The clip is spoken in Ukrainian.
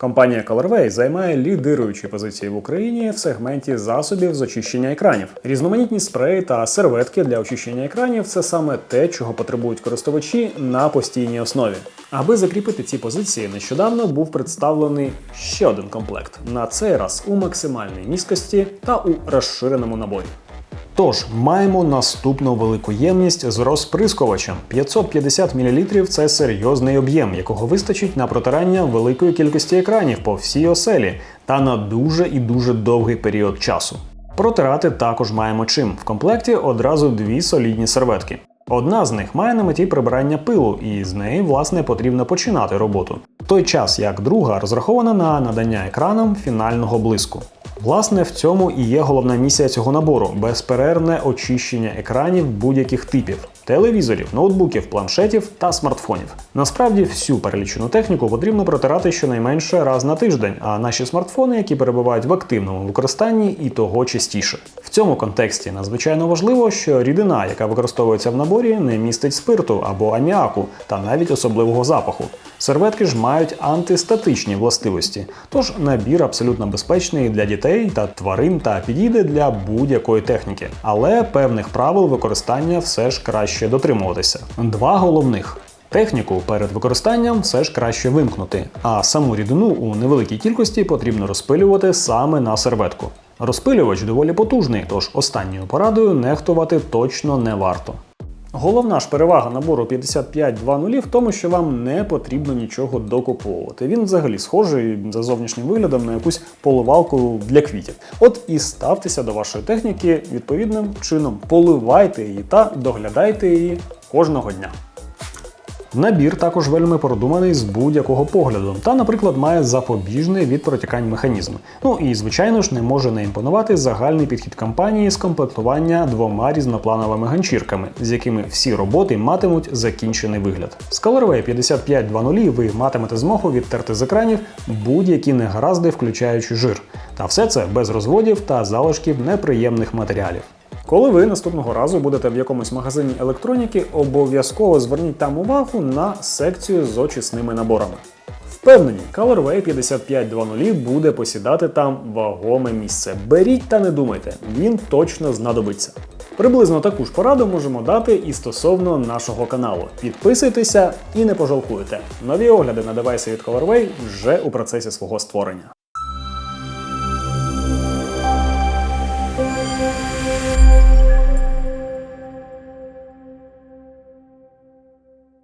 Компанія Colorway займає лідируючі позиції в Україні в сегменті засобів з очищення екранів. Різноманітні спреї та серветки для очищення екранів це саме те, чого потребують користувачі на постійній основі. Аби закріпити ці позиції, нещодавно був представлений ще один комплект. На цей раз у максимальній міськості та у розширеному наборі. Тож маємо наступну велику ємність з розприскувачем. 550 мл – це серйозний об'єм, якого вистачить на протирання великої кількості екранів по всій оселі та на дуже і дуже довгий період часу. Протирати також маємо чим. В комплекті одразу дві солідні серветки. Одна з них має на меті прибирання пилу, і з неї, власне, потрібно починати роботу. В той час як друга розрахована на надання екранам фінального блиску. Власне, в цьому і є головна місія цього набору безперервне очищення екранів будь-яких типів телевізорів, ноутбуків, планшетів та смартфонів. Насправді, всю перелічену техніку потрібно протирати щонайменше раз на тиждень, а наші смартфони, які перебувають в активному використанні, і того частіше. В цьому контексті надзвичайно важливо, що рідина, яка використовується в наборі, не містить спирту або аміаку та навіть особливого запаху. Серветки ж мають антистатичні властивості, тож набір абсолютно безпечний для дітей та тварин та підійде для будь-якої техніки. Але певних правил використання все ж краще дотримуватися. Два головних. Техніку перед використанням все ж краще вимкнути, а саму рідину у невеликій кількості потрібно розпилювати саме на серветку. Розпилювач доволі потужний, тож останньою порадою нехтувати точно не варто. Головна ж перевага набору 5520 в тому, що вам не потрібно нічого докуповувати. Він взагалі схожий за зовнішнім виглядом на якусь поливалку для квітів. От і ставтеся до вашої техніки відповідним чином. Поливайте її та доглядайте її кожного дня. Набір також вельми продуманий з будь-якого погляду, та, наприклад, має запобіжний від протікань механізм. Ну і звичайно ж не може не імпонувати загальний підхід компанії з комплектування двома різноплановими ганчірками, з якими всі роботи матимуть закінчений вигляд. З Colorway 5520 ви матимете змогу відтерти з екранів будь-які негаразди, включаючи жир. Та все це без розводів та залишків неприємних матеріалів. Коли ви наступного разу будете в якомусь магазині електроніки, обов'язково зверніть там увагу на секцію з очисними наборами. Впевнені, Colorway 5520 буде посідати там вагоме місце. Беріть та не думайте, він точно знадобиться. Приблизно таку ж пораду можемо дати і стосовно нашого каналу. Підписуйтеся і не пожалкуєте. Нові огляди на девайси від Colorway вже у процесі свого створення. Música